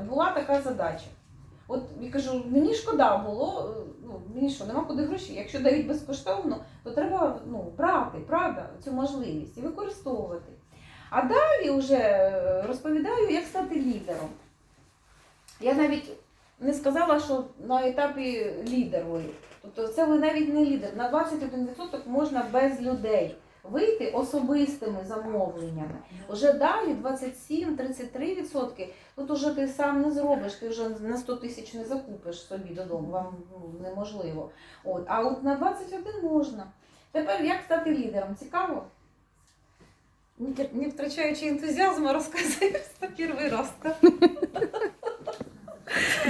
була така задача. От я кажу, мені шкода було, е, ну мені що, нема куди гроші. Якщо дають безкоштовно, то треба ну, брати, правда, цю можливість і використовувати. А далі вже е, розповідаю, як стати лідером. Я навіть не сказала, що на етапі лідер ви. Тобто це ви навіть не лідер. На 21% можна без людей вийти особистими замовленнями. Уже далі 27-33%. Тут уже ти сам не зробиш, ти вже на 100 тисяч не закупиш собі додому, вам ну, неможливо. От. А от на 21 можна. Тепер як стати лідером? Цікаво? Не, втрачаючи ентузіазму, розказую це перший раз.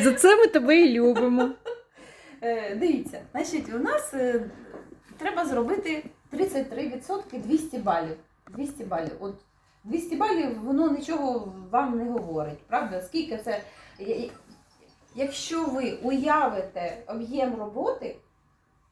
За це ми тебе і любимо. Е, дивіться, значить, у нас е, треба зробити 33% 200 балів. 200 балів. От 200 балів, воно нічого вам не говорить, правда? Скільки це. Якщо ви уявите об'єм роботи,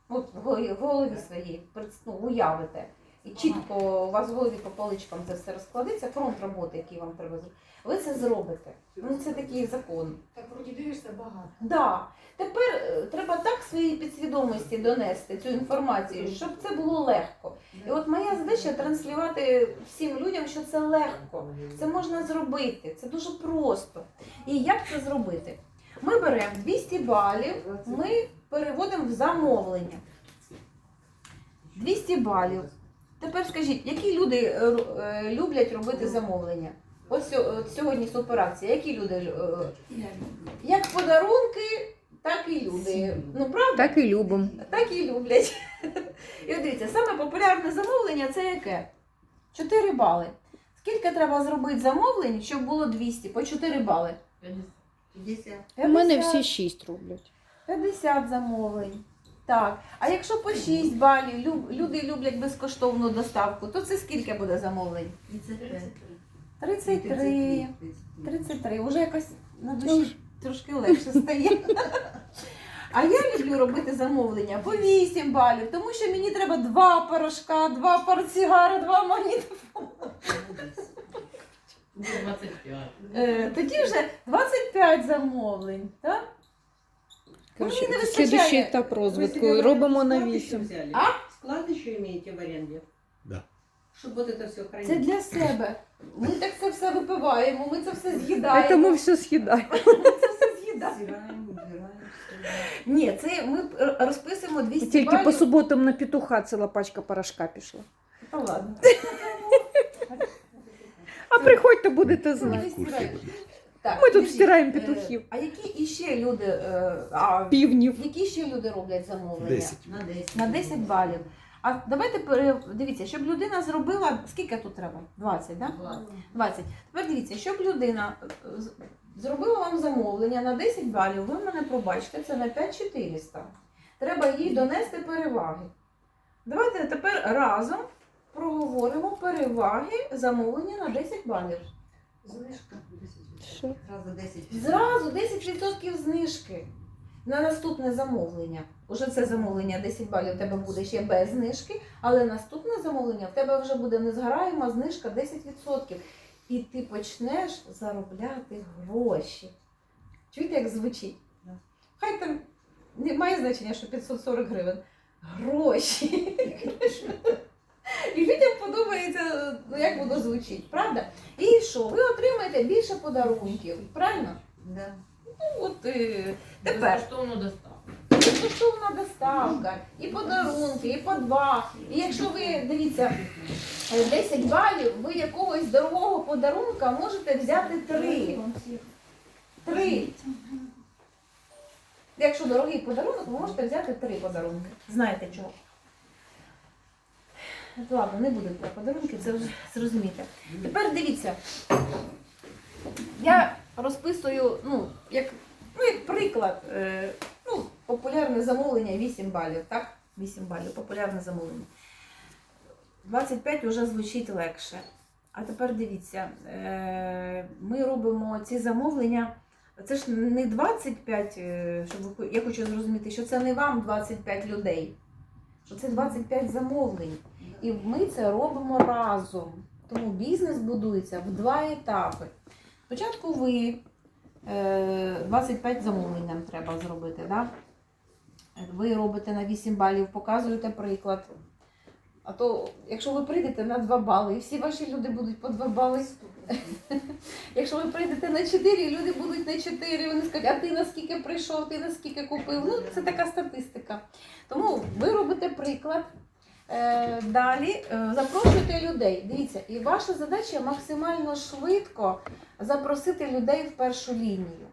от в голові- своїй, ну, уявите, і чітко у вас в голові по поличкам це все розкладеться, фронт роботи, який вам треба зробити, ви це зробите. Ну, це такий закон. Так вроді дивишся багато. Да. Тепер е, треба так своїй підсвідомості донести цю інформацію, щоб це було легко. І от моя задача транслювати всім людям, що це легко. Це можна зробити, це дуже просто. І як це зробити? Ми беремо 200 балів, ми переводимо в замовлення. 200 балів. Тепер скажіть, які люди е, е, люблять робити замовлення? Ось сьогодні суперакція. Які люди е, як подарунки, так і люди. Ну правда? Так і любимо. Так і люблять. І от дивіться, саме популярне замовлення це яке? 4 бали. Скільки треба зробити замовлень, щоб було 200? По 4 бали. 50. У мене всі шість роблять. 50 замовлень. Так. А якщо по 6 балів лю- люди люблять безкоштовну доставку, то це скільки буде замовлень? 35. 33. 33. Уже якось на душі трошки легше стає. А я люблю робити замовлення по 8 балів, тому що мені треба два порошка, два портсігара, два магнітофони. 25. Е, тоді вже 25 замовлень. Так? Ну, мені не вистачає. Слідуючий етап розвитку. Робимо на вісім. А? Склад еще имеете в аренде? Да. Чтобы вот это все хранить. Це для себе. Ми так це все випиваємо, ми це все Це з'їдаємо. ми все з'їдаємо. Ми це все з'їдаємо. Стираем, убираем. Ні, це ми е, розписуємо 200 Тільки балів. по суботам на петуха ціла пачка порошка пішла. Та ладно. А приходьте, будете знати. В курсі. Так, Ми тут підождіть, стираємо е, петухів. А які іще люди, е, а, Півнів. які ще люди роблять замовлення? 10. На 10. На 10 балів. А давайте пере- дивіться, щоб людина зробила. Скільки тут треба? 20, так? Да? 20. Тепер дивіться, щоб людина е, з- зробила вам замовлення на 10 балів, ви мене пробачте, це на 5400. Треба їй донести переваги. Давайте тепер разом проговоримо переваги замовлення на 10 балів. Знижка. Що? Сразу 10. Зразу 10% знижки на наступне замовлення. Уже це замовлення 10 балів у тебе буде ще без знижки, але наступне замовлення в тебе вже буде незгораєма знижка 10%. І ти почнеш заробляти гроші. Чуєте, як звучить? Хай там не має значення, що 540 гривень. Гроші. І людям подобається, ну як воно звучить, правда? І що? Ви отримаєте більше подарунків, правильно? Да. Ну, от е, тепер Безкоштовну доставку. безкоштовна доставка, і подарунки, і по два. І якщо ви дивіться е, 10 балів, ви якогось дорогого подарунка можете взяти три. Три. Якщо дорогий подарунок, ви можете взяти три подарунки. Знаєте чого? Ладно, не буде про подарунки, це вже зрозумієте. Тепер дивіться. Я розписую, ну, як, ну, як приклад, е, ну, популярне замовлення 8 балів, так? 8 балів, популярне замовлення. 25 вже звучить легше. А тепер дивіться, е, ми робимо ці замовлення. Це ж не 25, е, щоб ви, я хочу зрозуміти, що це не вам 25 людей, що це 25 замовлень. І ми це робимо разом. Тому бізнес будується в два етапи. Спочатку ви е, 25 замовлень нам треба зробити. Да? Ви робите на 8 балів, показуєте приклад. А то, якщо ви прийдете на 2 бали, і всі ваші люди будуть по 2 бали. Якщо ви прийдете на 4, люди будуть на 4, вони скажуть, а ти наскільки прийшов, ти наскільки купив. Ну, це така статистика. Тому ви робите приклад. Е, Далі е, запрошуйте людей. Дивіться, і ваша задача максимально швидко запросити людей в першу лінію.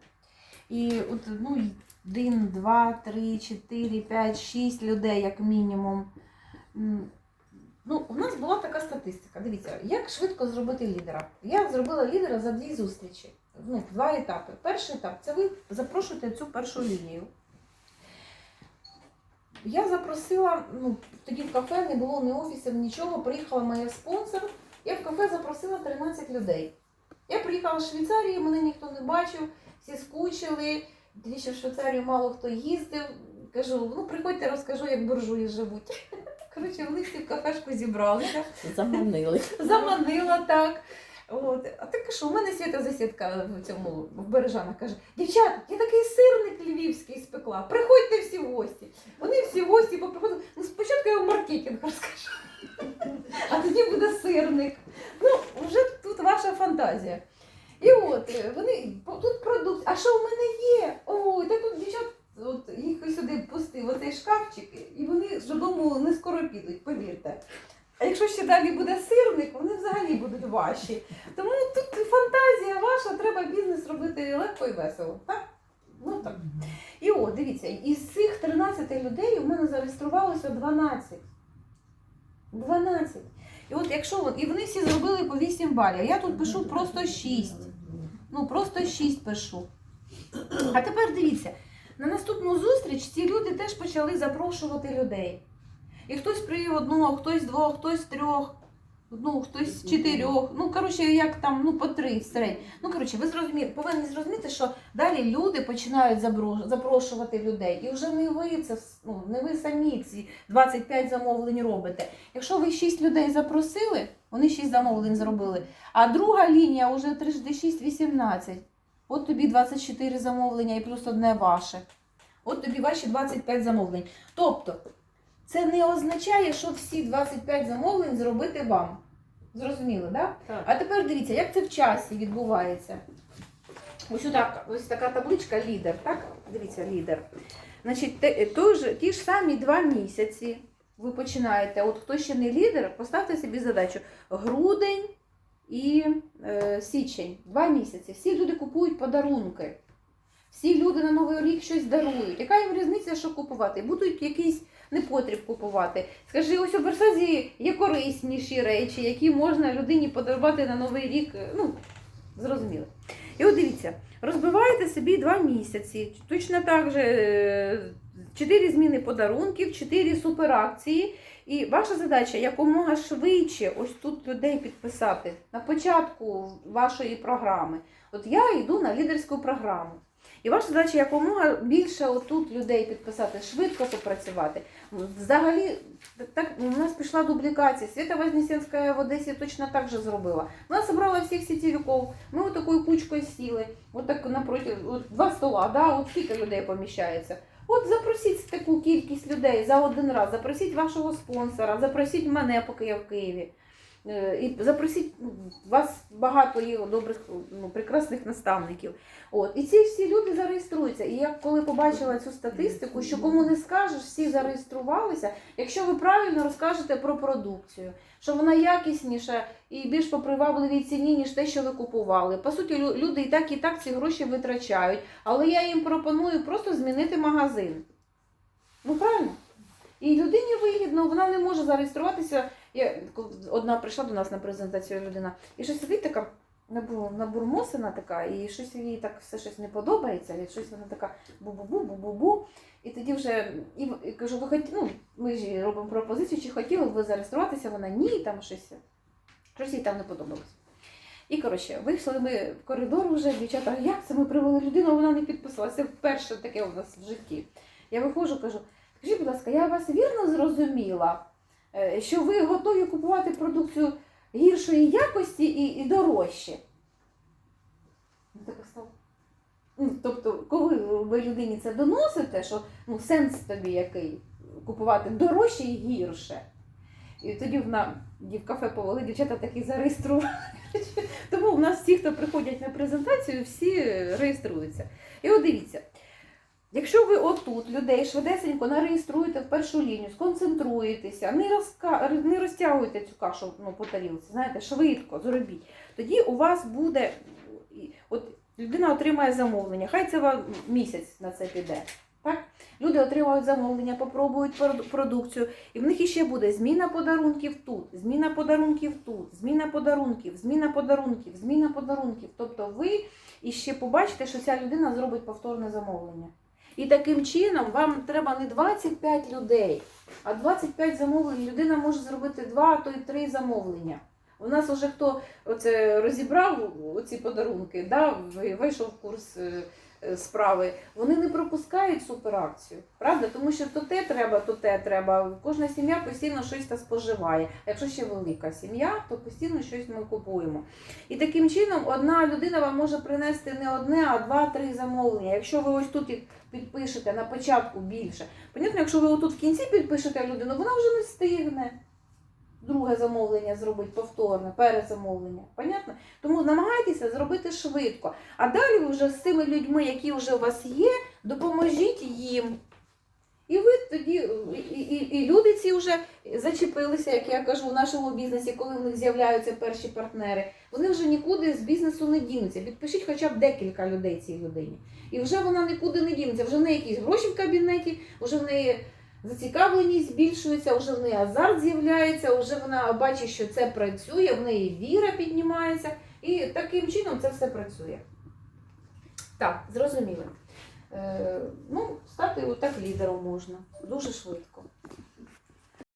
І от ну, один, два, три, чотири, п'ять, шість людей, як мінімум. Ну, у нас була така статистика. Дивіться, як швидко зробити лідера. Я зробила лідера за дві зустрічі. Ну, два етапи. Перший етап це ви запрошуєте цю першу лінію. Я запросила, ну, тоді в кафе не було ні офісів, нічого. Приїхала моя спонсор. Я в кафе запросила 13 людей. Я приїхала з Швейцарії, мене ніхто не бачив, всі скучили. Тоді ще в Швейцарію мало хто їздив. Кажу, ну приходьте, розкажу, як буржуї живуть. Коротше, вони всі в кафешку зібралися Заманили. заманила так. От. А ти кажу, у мене свята засідка в цьому в Бережанах каже: дівчат, я такий сирник львівський спекла. Приходьте всі в гості. Вони всі в гості поприходили. Ну, спочатку я вам маркетинг розкажу. А тоді буде сирник. Ну, вже тут ваша фантазія. І от е, вони тут продукт. А що в мене є? Ой, та тут дівчат, от їх сюди пустив оцей шкафчик, і вони додому не скоро підуть, повірте. А якщо ще далі буде сирник, вони взагалі будуть ваші. Тому тут фантазія ваша, треба бізнес робити легко і весело. Так? Ну так. І от, дивіться, із цих 13 людей у мене зареєструвалося 12. 12. І от якщо і вони всі зробили по 8 балів. Я тут пишу просто 6. Ну, просто 6 пишу. А тепер дивіться, на наступну зустріч ці люди теж почали запрошувати людей. І хтось привів одного, хтось двох, хтось трьох, ну, хтось чотирьох. Ну, коротше, як там, ну, по три середньо. Ну, коротше, ви зрозуміли, повинні зрозуміти, що далі люди починають забро- запрошувати людей. І вже не ви це, ну, не ви самі ці 25 замовлень робите. Якщо ви 6 людей запросили, вони 6 замовлень зробили, а друга лінія вже 3 6 18. От тобі 24 замовлення і плюс одне ваше. От тобі ваші 25 замовлень. Тобто, це не означає, що всі 25 замовлень зробити вам. Зрозуміло, так? Так. А тепер дивіться, як це в часі відбувається. Ось так, ось така табличка лідер, так? Дивіться, лідер. Значить, те, той же, ті ж самі два місяці ви починаєте. От хто ще не лідер, поставте собі задачу грудень і е, січень. Два місяці. Всі люди купують подарунки. Всі люди на Новий рік щось дарують. Яка їм різниця, що купувати? Будуть якийсь непотріб купувати. Скажи, ось у Версазі є корисніші речі, які можна людині подарувати на Новий рік. Ну, зрозуміло. І от дивіться, розбиваєте собі два місяці. Точно так же е, чотири зміни подарунків, чотири суперакції. І ваша задача якомога швидше ось тут людей підписати на початку вашої програми. От я йду на лідерську програму. І ваша задача якомога більше отут людей підписати, швидко попрацювати. Взагалі, так у нас пішла дублікація. Свята Вознесенська в Одесі точно так же зробила. Вона зібрала всіх сітівиків. Ми отакою кучкою сіли, от так напроти, от два стола, да, от скільки людей поміщається. От запросіть таку кількість людей за один раз, запросіть вашого спонсора, запросіть мене, поки я в Києві. Е, І запросіть ну, вас багато є добрих, ну, прекрасних наставників. От. І ці всі люди зареєструються. І я коли побачила цю статистику, що кому не скажеш, всі зареєструвалися, якщо ви правильно розкажете про продукцію, що вона якісніша і більш по привабливій ціні, ніж те, що ви купували. По суті, люди і так, і так ці гроші витрачають, але я їм пропоную просто змінити магазин. Ну правильно? І людині вигідно, вона не може зареєструватися. Я одна прийшла до нас на презентацію людина, і щось сидить така набу- набурмосена така, і щось їй так все щось не подобається, і щось вона така бу-бу-бу, бу-бу-бу. І тоді вже і, і кажу, ви хоті, ну, ми ж робимо пропозицію, чи хотіли б ви зареєструватися? Вона ні, там щось. Щось їй там не подобалось. І коротше, вийшли ми в коридор вже, дівчата, як це ми привели людину, вона не підписалася. Вперше таке у нас в житті. Я виходжу, кажу, скажіть, будь ласка, я вас вірно зрозуміла, що ви готові купувати продукцію гіршої якості і, і дорожче. Ну. Ну, тобто, коли ви людині це доносите, що ну, сенс тобі який купувати дорожче і гірше. І тоді в нам в кафе повели, дівчата такі зареєстрували. Тому в нас всі, хто приходять на презентацію, всі реєструються. І от дивіться, якщо ви отут людей швидесенько нареєструєте в першу лінію, сконцентруєтеся, не, розка... не розтягуєте цю кашу ну, по тарілці, знаєте, швидко зробіть, тоді у вас буде. От людина отримає замовлення, хай це вам місяць на це піде. Так? Люди отримують замовлення, попробують продукцію, і в них іще буде зміна подарунків тут, зміна подарунків тут, зміна подарунків, зміна подарунків, зміна подарунків. Тобто ви іще побачите, що ця людина зробить повторне замовлення. І таким чином вам треба не 25 людей, а 25 замовлень. Людина може зробити 2, а то й 3 замовлення. У нас уже хто оце розібрав ці подарунки, да, вийшов в курс е, е, справи, вони не пропускають суперакцію. Правда? Тому що то те треба, то те треба. Кожна сім'я постійно щось та споживає. А якщо ще велика сім'я, то постійно щось ми купуємо. І таким чином одна людина вам може принести не одне, а два-три замовлення. Якщо ви ось тут їх підпишете на початку більше. Понятно, якщо ви отут в кінці підпишете людину, вона вже не встигне. Друге замовлення зробити повторне, перезамовлення. Понятно? Тому намагайтеся зробити швидко. А далі ви вже з тими людьми, які вже у вас є, допоможіть їм. І ви тоді, і, і, і люди ці вже зачепилися, як я кажу, в нашому бізнесі, коли в них з'являються перші партнери. Вони вже нікуди з бізнесу не дінуться. Підпишіть хоча б декілька людей цій людині. І вже вона нікуди не дінеться. Вже в неї якісь гроші в кабінеті, вже в неї зацікавленість збільшується, вже в неї азарт з'являється, вже вона бачить, що це працює, в неї віра піднімається. І таким чином це все працює. Так, зрозуміло. Е, ну, стати отак лідером можна дуже швидко.